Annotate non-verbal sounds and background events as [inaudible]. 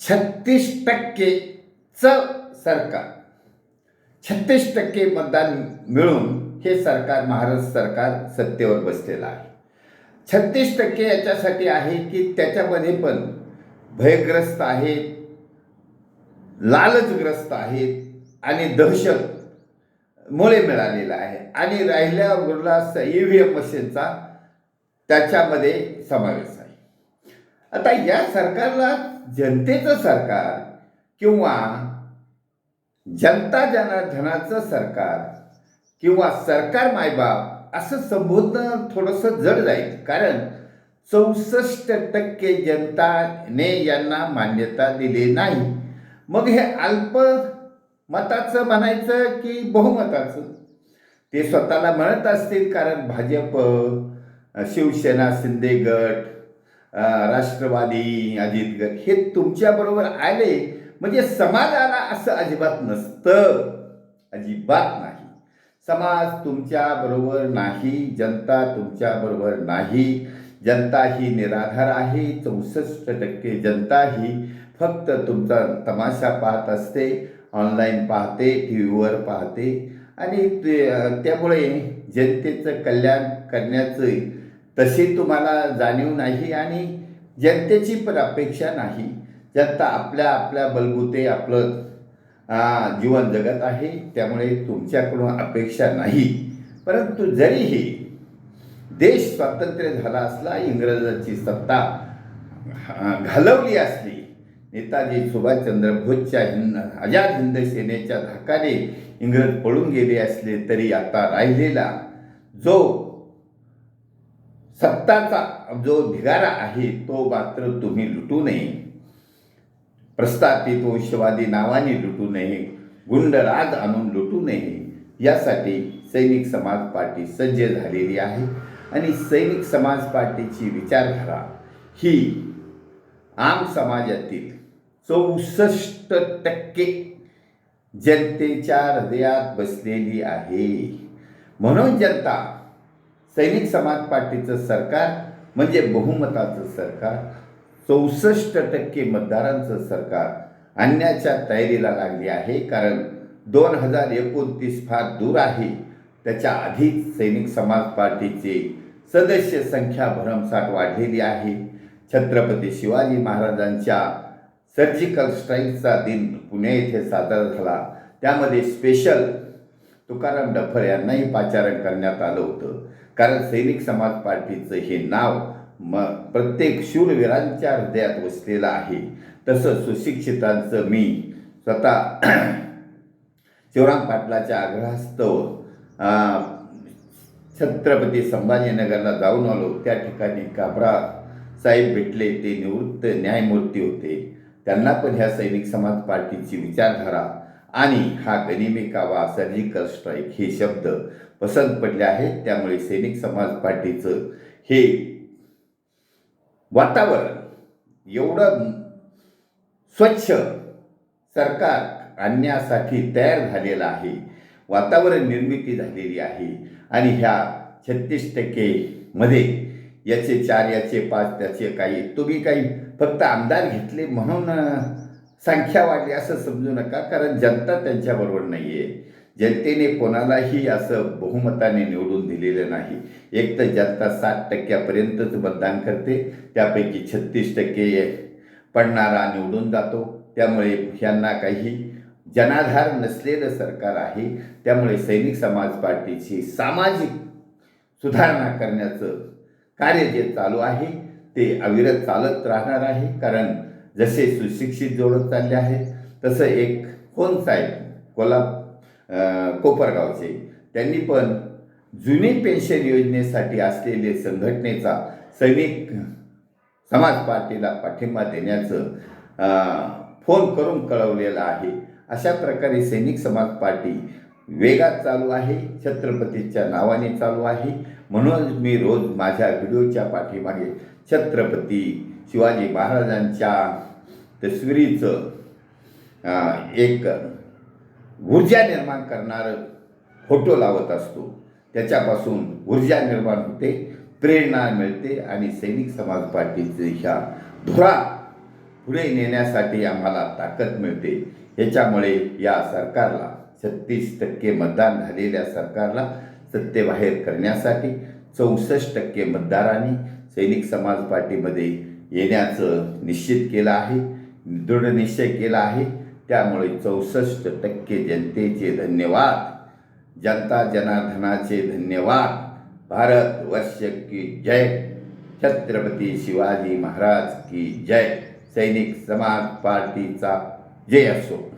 छत्तीस टक्केचं सरकार. छत्तीस टक्के मतदान मिळून हे सरकार महाराष्ट्र सरकार सत्तेवर बसलेलं आहे. छत्तीस टक्के याच्यासाठी आहे की त्याच्यामध्ये पण भयग्रस्त आहेत लालचग्रस्त आहेत आणि दहशत मुळे मिळालेला आहे. आणि राहिल्या उरला ई व्ही एम मशीनचा त्याच्यामध्ये समावेश आहे. आता या सरकारला जनतेचं सरकार किंवा जनता जनार्दनाचं सरकार किंवा सरकार मायबाप असं संबोधणं थोडंसं जड जाईल. कारण चौसष्ट टक्के जनताने यांना मान्यता दिली नाही. मग हे अल्प मताचं म्हणायचं की बहुमताचं? ते स्वतःला म्हणत असतील कारण भाजप शिवसेना शिंदे गट राष्ट्रवादी अजित गर हे तुमच्याबरोबर आले म्हणजे समाजाला असं अजिबात नसतं. अजिबात नाही. समाज तुमच्या बरोबर नाही जनता तुमच्या बरोबर नाही. जनता ही निराधार आहे चौसष्ट टक्के जनता ही फक्त तुमचा तमाशा पाहत असते ऑनलाईन पाहते टी व्हीवर पाहते. आणि ते- त्यामुळे जनतेचं कल्याण करण्याचं तशी तुम्हाला जाणीव नाही आणि जनतेची पण अपेक्षा नाही. जनता आपल्या आपल्या बलबुते आपलं जीवन जगत आहे. त्यामुळे तुमच्याकडून अपेक्षा नाही. परंतु जरीही देश स्वातंत्र्य झाला असला इंग्रजांची सत्ता घालवली असली नेताजी सुभाषचंद्र बोसच्या हिंद आझाद हिंद सेनेच्या धाकाने इंग्रज पळून गेले असले तरी आता राहिलेला जो सत्ताचा जो ढिगारा आहे तो मात्र तुम्ही लुटू नये. प्रस्थापित वंशवादी नावाने लुटू नये. गुंडराज आणून लुटू नये. यासाठी सैनिक समाज पार्टी सज्ज झालेली आहे. आणि सैनिक समाज पार्टीची विचारधारा ही आम समाजातील चौसष्ट टक्के जनतेच्या हृदयात बसलेली आहे. म्हणून जनता सैनिक समाज पार्टीचं सरकार म्हणजे बहुमताचं सरकार चौसष्ट टक्के मतदारांचं सरकार आणण्याच्या तयारीला लागली आहे. कारण दोन हजार एकोणतीस फार दूर आहे. त्याच्या आधीच सैनिक समाज पार्टीचे सदस्य संख्या भरमसाठ वाढलेली आहे. छत्रपती शिवाजी महाराजांच्या सर्जिकल स्ट्राईकचा दिन पुणे येथे साजरा झाला. त्यामध्ये स्पेशल तुकाराम डफर यांनाही पाचारण करण्यात आलं होतं. कारण सैनिक समाज पार्टीचं हे नाव म प्रत्येक शूरवीरांच्या हृदयात वसलेलं आहे. तसं सुशिक्षितांचं मी स्वतः [clears throat] शिवराम पाटलाच्या आग्रहास्तव छत्रपती संभाजीनगरला जाऊन आलो. त्या ठिकाणी काबरा साहेब भेटले. ते निवृत्त न्यायमूर्ती होते. त्यांना पण ह्या सैनिक समाज पार्टीची विचारधारा आणि हा गनिमी कावा सर्जिकल स्ट्राईक हे शब्द पसंत पडले आहेत. त्यामुळे सैनिक समाज पार्टीचं हे वातावरण एवढं स्वच्छ सरकार आणण्यासाठी तयार झालेलं आहे. वातावरण निर्मिती झालेली आहे. आणि ह्या छत्तीस टक्केमध्ये याचे चार याचे पाच त्याचे काही तुम्ही काही फक्त आमदार घेतले म्हणून संख्या वाढली असं समजू नका कारण जनता त्यांच्याबरोबर नाही आहे जनतेने कोणालाही असं बहुमताने निवडून दिलेलं नाही. एक तर जनता साठ टक्क्यापर्यंतच मतदान करते त्यापैकी छत्तीस टक्के पडणारा निवडून जातो. त्यामुळे ह्यांना काही जनाधार नसलेलं सरकार आहे. त्यामुळे सैनिक समाज पार्टीची सामाजिक सुधारणा करण्याचं कार्य जे चालू आहे ते अविरत चालत राहणार आहे. कारण जसे सुशिक्षित जोडत चालले आहे तसं एक कोण साहेब कोल्हा कोपरगावचे त्यांनी पण जुनी पेन्शन योजनेसाठी असलेले संघटनेचा सैनिक समाज पार्टीला पाठिंबा देण्याचं फोन करून कळवलेला आहे. अशा प्रकारे सैनिक समाज पार्टी वेगात चालू आहे छत्रपतीच्या नावाने चालू आहे. म्हणून मी रोज माझ्या व्हिडिओच्या पाठीमागे छत्रपती शिवाजी महाराजांच्या तस्वीरीचं एक ऊर्जा निर्माण करणारं फोटो लावत असतो. त्याच्यापासून ऊर्जा निर्माण होते प्रेरणा मिळते आणि सैनिक समाज पार्टीचे ह्या धुरा पुढे नेण्यासाठी आम्हाला ताकद मिळते. याच्यामुळे या सरकारला छत्तीस टक्के मतदान झालेल्या सरकारला सत्तेबाहेर करण्यासाठी चौसष्ट टक्के मतदारांनी सैनिक समाज पार्टीमध्ये येण्याचं निश्चित केलं आहे. दृढ निश्चय केला आहे. त्यामुळे चौसष्ट टक्के जनतेचे धन्यवाद. जनता जनार्दनाचे धन्यवाद. भारत वर्ष की जय. छत्रपती शिवाजी महाराज की जय. सैनिक समाज पार्टीचा जय असो.